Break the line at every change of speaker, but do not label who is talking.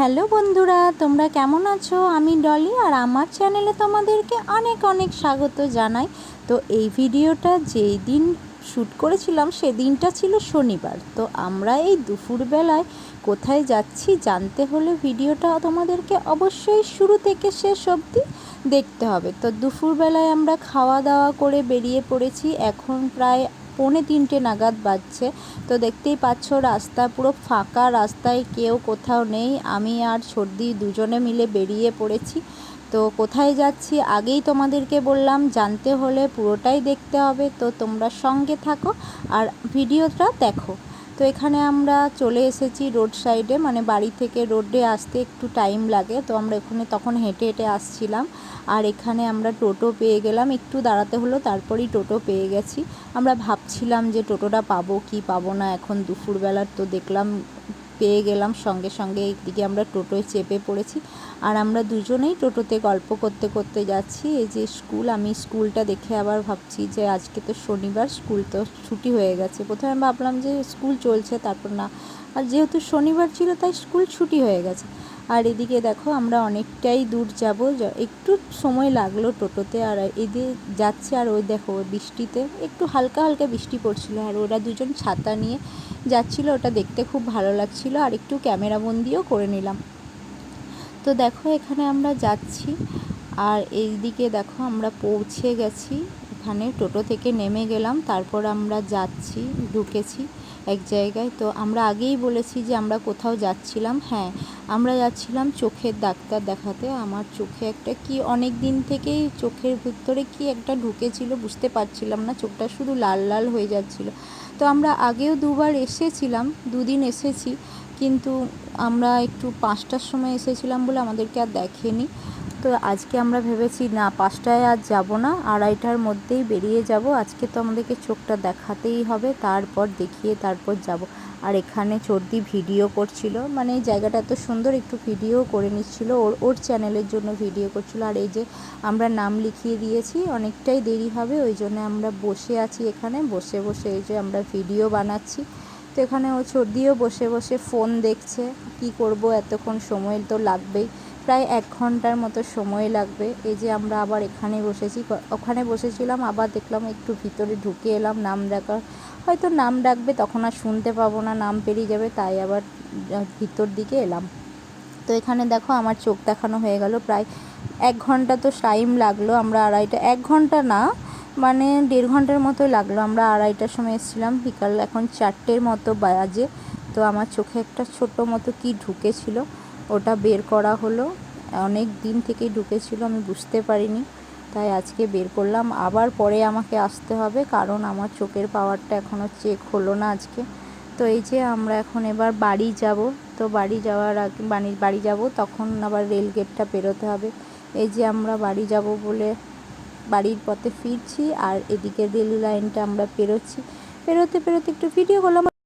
Hello বন্ধুরা, তোমরা কেমন আছো? আমি ডলি আর আমার চ্যানেলে তোমাদেরকে অনেক অনেক স্বাগত জানাই। তো এই ভিডিওটা যেই দিন শ্যুট করেছিলাম সেদিনটা ছিল শনিবার। তো আমরা এই দুপুরবেলায় কোথায় যাচ্ছি জানতে হলে ভিডিওটা তোমাদেরকে অবশ্যই শুরু থেকে শেষ অবধি দেখতে হবে। তো দুপুরবেলায় আমরা খাওয়া দাওয়া করে বেরিয়ে পড়েছি। এখন প্রায় পৌনে তিনটে নাগাদ বাজছে। তো দেখতেই পাচ্ছ, রাস্তা পুরো ফাঁকা, রাস্তায় কেউ কোথাও নেই। আমি আর সর্দি দুজনে মিলে বেরিয়ে পড়েছি। তো কোথায় যাচ্ছি আগেই তোমাদেরকে বললাম, জানতে হলে পুরোটাই দেখতে হবে। তো তোমরা সঙ্গে থাকো আর ভিডিওটা দেখো। তো এখানে আমরা চলে এসেছি রোড সাইডে মানে বাড়ি থেকে রোডে আসতে একটু টাইম লাগে। তো আমরা এখানে তখন হেঁটে হেঁটে আসছিলাম। আর এখানে আমরা টোটো পেয়ে গেলাম। একটু দাঁড়াতে হলো, তারপরেই টোটো পেয়ে গেছি। আমরা ভাবছিলাম যে টোটোটা পাবো কি পাবো না। এখন দুপুরবেলার তো দেখলাম পেয়ে গেলাম। সঙ্গে সঙ্গে একদিকে আমরা টোটোয় চেপে পড়েছি আর আমরা দুজনেই টোটোতে গল্প করতে করতে যাচ্ছি। এই যে স্কুল, আমি স্কুলটা দেখে আবার ভাবছি যে আজকে তো শনিবার, স্কুল তো ছুটি হয়ে গেছে। প্রথমে ভাবলাম যে স্কুল চলছে, তারপর না। আর যেহেতু শনিবার ছিল, তাই স্কুল ছুটি হয়ে গেছে। আর এদিকে দেখো, আমরা অনেকটাই দূর যাব। একটু সময় লাগল টোটোতে, আর এদিকে যাচ্ছে, আর ওই দেখো, বৃষ্টিতে একটু হালকা হালকা বৃষ্টি পড়ছিল, আর ওরা দুজন ছাতা নিয়ে যাচ্ছিল, ওটা দেখতে খুব ভালো লাগছিল, আর একটু ক্যামেরা বন্দিও করে নিলাম। তো দেখো, এখানে আমরা যাচ্ছি, আর এইদিকে দেখো, আমরা পৌঁছে গেছি, এখানে টোটো থেকে নেমে গেলাম, তারপর আমরা যাচ্ছি, ঢুকেছি। এক জায়গায়। তো আমরা আগেই বলেছি যে আমরা কোথাও যাচ্ছিলাম। হ্যাঁ আমরা যাচ্ছিলাম চোখের ডাক্তার দেখাতে। আমার চোখে একটা কি অনেক দিন থেকেই চোখের ভিতরে কি একটা ঢুকেছিল বুঝতে পারছিলাম না। চোখটা শুধু লাল লাল হয়ে যাচ্ছিল। তো আমরা আগেও দুবার এসেছিলাম, দুদিন এসেছি। কিন্তু আমরা একটু পাঁচটার সময় এসেছিলাম বলে আমাদেরকে আর দেখেনি। তো আজকে আমরা ভেবেছি, না, পাঁচটায় আর যাব না, আড়াইটার মধ্যেই বেরিয়ে যাব। আজকে তো আমাদেরকে চোখটা দেখাতেই হবে, তারপর দেখিয়ে তারপর যাব। আর এখানে চর্দি ভিডিও করছিল। মানে এই জায়গাটা এত সুন্দর, একটু ভিডিও করে নিচ্ছিল। ওর ওর চ্যানেলের জন্য ভিডিও করছিল। আর এই যে আমরা নাম লিখিয়ে দিয়েছি, অনেকটাই দেরি হবে, ওই জন্য আমরা বসে আছি এখানে। বসে বসে এই যে আমরা ভিডিও বানাচ্ছি। তো এখানে ও চর্দিও বসে বসে ফোন দেখছে। কি করব? এতক্ষণ সময় তো লাগবেই। প্রায় এক ঘণ্টার মতো সময় লাগবে। এই যে আমরা আবার এখানে বসেছি ওখানে বসেছিলাম, আবার দেখলাম একটু ভিতরে ঢুকে এলাম, নাম ডাকার হয়তো নাম ডাকবে, তখন আর শুনতে পাবো না, নাম পেরিয়ে যাবে, তাই আবার ভিতর দিকে এলাম। তো এখানে দেখো আমার চোখ দেখানো হয়ে গেল, প্রায় এক ঘণ্টা তো টাইম লাগল, আমরা আড়াইটা, এক ঘণ্টা না মানে দেড় ঘণ্টার মতো লাগল, আমরা আড়াইটার সময় এসেছিলাম, বিকাল এখন চারটের মতো বাজে, তো আমার চোখে একটা ছোট মতো কি ঢুকেছিল ওটা বের করা হলো। অনেক দিন থেকেই ঢুকেছিল, আমি বুঝতে পারিনি। তাই আজকে বের করলাম। আবার পরে আমাকে আসতে হবে, কারণ আমার চোখের পাওয়ারটা এখনও চেক হলো না আজকে। তো এই যে আমরা এখন এবার বাড়ি যাব, তো বাড়ি যাওয়ার আগে বাড়ি বাড়ি যাব, তখন আবার রেল গেটটা পেরোতে হবে। এই যে আমরা বাড়ি যাব বলে বাড়ির পথে ফিরছি, আর এদিকে রেল লাইনটা আমরা পেরোচ্ছি। পেরোতে পেরোতে একটু ভিডিও করলাম।